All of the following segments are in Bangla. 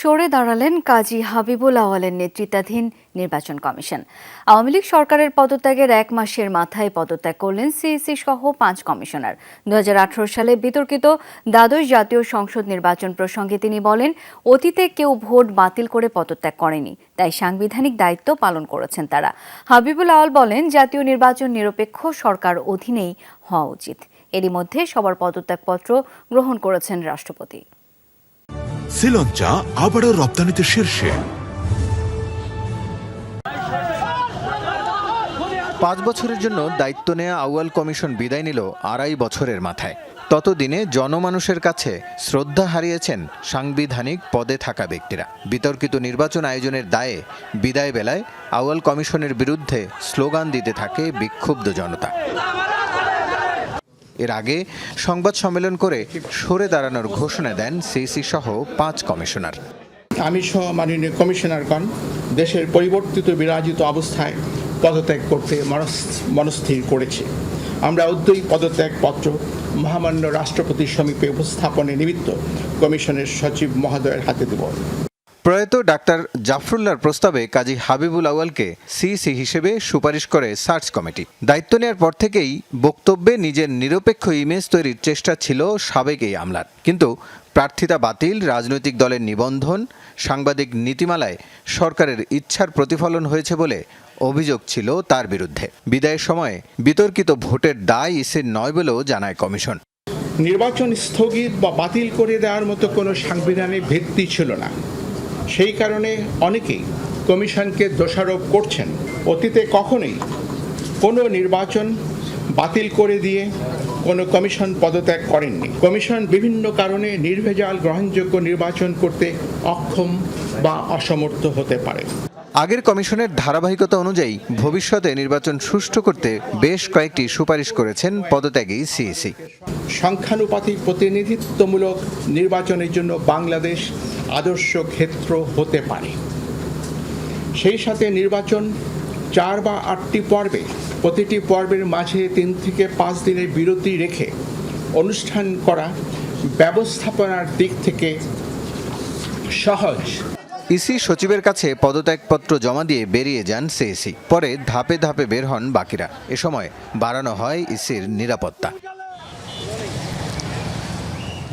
সরে দাঁড়ালেন কাজী হাবিবুল আওয়ালের নেতৃত্বাধীন নির্বাচন কমিশন। আওয়ামী লীগ সরকারের পদত্যাগের এক মাসের মাথায় পদত্যাগ করলেন সিইসি সহ পাঁচ কমিশনার। দুহাজার আঠারো সালে বিতর্কিত দ্বাদশ জাতীয় সংসদ নির্বাচন প্রসঙ্গে তিনি বলেন, অতীতে কেউ ভোট বাতিল করে পদত্যাগ করেনি, তাই সাংবিধানিক দায়িত্ব পালন করেছেন তারা। হাবিবুল আওয়াল বলেন, জাতীয় নির্বাচন নিরপেক্ষ সরকার অধীনেই হওয়া উচিত। এরই মধ্যে সবার পদত্যাগপত্র গ্রহণ করেছেন রাষ্ট্রপতি। শ্রীলঞ্চা আবারও রপ্তানিতে শীর্ষে। পাঁচ বছরের জন্য দায়িত্ব নেওয়া আউয়াল কমিশন বিদায় নিল আড়াই বছরের মাথায়। ততদিনে জনমানুষের কাছে শ্রদ্ধা হারিয়েছেন সাংবিধানিক পদে থাকা ব্যক্তিরা। বিতর্কিত নির্বাচন আয়োজনের দায়ে বিদায় বেলায় আউয়াল কমিশনের বিরুদ্ধে স্লোগান দিতে থাকে বিক্ষুব্ধ জনতা। এর আগে সংবাদ সম্মেলন করে সরে দাঁড়ানোর ঘোষণা দেন সিসি সহ পাঁচ কমিশনার। আমি সহ মাননীয় কমিশনারগণ দেশের পরিবর্তিত বিরাজিত অবস্থায় পদত্যাগ করতে মনস- মনস্থির করেছি। আমরা উদ্যয়ী পদত্যাগপত্র মহামান্য রাষ্ট্রপতির সমীপে উপস্থাপনের নিমিত্ত কমিশনের সচিব মহোদয়ের হাতে দেব। প্রয়াত ডাক্তার জাফরুল্লাহর প্রস্তাবে কাজী হাবিবুল আউয়ালকে সিসি হিসেবে সুপারিশ করে সার্চ কমিটি। দায়িত্ব নেওয়ার পর থেকেই বক্তব্যে নিজের নিরপেক্ষ ইমেজ তৈরির চেষ্টা ছিল সাবেক এই আমলার। কিন্তু প্রার্থিতা বাতিল, রাজনৈতিক দলের নিবন্ধন, সাংবাদিক নীতিমালায় সরকারের ইচ্ছার প্রতিফলন হয়েছে বলে অভিযোগ ছিল তার বিরুদ্ধে। বিদায়ের সময় বিতর্কিত ভোটের দায় ইসের নয় বলেও জানায় কমিশন। নির্বাচন স্থগিত বা বাতিল করে দেওয়ার মতো কোনো সাংবিধানিক ভিত্তি ছিল না। সেই কারণে অনেকেই কমিশনকে দোষারোপ করছেন। অতীতে কখনোই কোনো নির্বাচন বাতিল করে দিয়ে কোনো কমিশন পদত্যাগ করেননি। কমিশন বিভিন্ন কারণে নির্ভেজাল গ্রহণযোগ্য নির্বাচন করতে অক্ষম বা অসমর্থ হতে পারে। আগের কমিশনের ধারাবাহিকতা অনুযায়ী ভবিষ্যতে নির্বাচন সুষ্ঠু করতে বেশ কয়েকটি সুপারিশ করেছেন পদত্যাগী সিইসি সংখ্যানুপাতিক প্রতিনিধিত্বমূলক নির্বাচনের জন্য বাংলাদেশ আদর্শ ক্ষেত্র হতে পারে। সেই সাথে নির্বাচন চার বা আটটি পর্বে, প্রতিটি পর্বের মাঝে তিন থেকে পাঁচ দিনের বিরতি রেখে অনুষ্ঠান করা ব্যবস্থাপনার দিক থেকে সহজ। ইসি সচিবের কাছে পদত্যাগপত্র জমা দিয়ে বেরিয়ে যান সিইসি পরে ধাপে ধাপে বের হন বাকিরা। এ সময় বাড়ানো হয় ইসির নিরাপত্তা।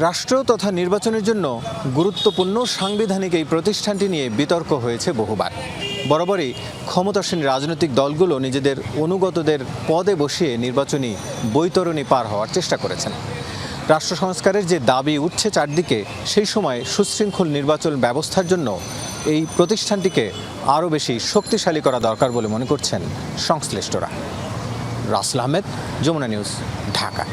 রাষ্ট্র তথা নির্বাচনের জন্য গুরুত্বপূর্ণ সাংবিধানিক এই প্রতিষ্ঠানটি নিয়ে বিতর্ক হয়েছে বহুবার। বরাবরই ক্ষমতাসীন রাজনৈতিক দলগুলো নিজেদের অনুগতদের পদে বসিয়ে নির্বাচনী বৈতরণী পার হওয়ার চেষ্টা করেছেন। রাষ্ট্র সংস্কারের যে দাবি উঠছে চারদিকে, সেই সময় সুশৃঙ্খল নির্বাচন ব্যবস্থার জন্য এই প্রতিষ্ঠানটিকে আরও বেশি শক্তিশালী করা দরকার বলে মনে করছেন সংশ্লিষ্টরা। রাসেল আহমেদ, যমুনা নিউজ, ঢাকা।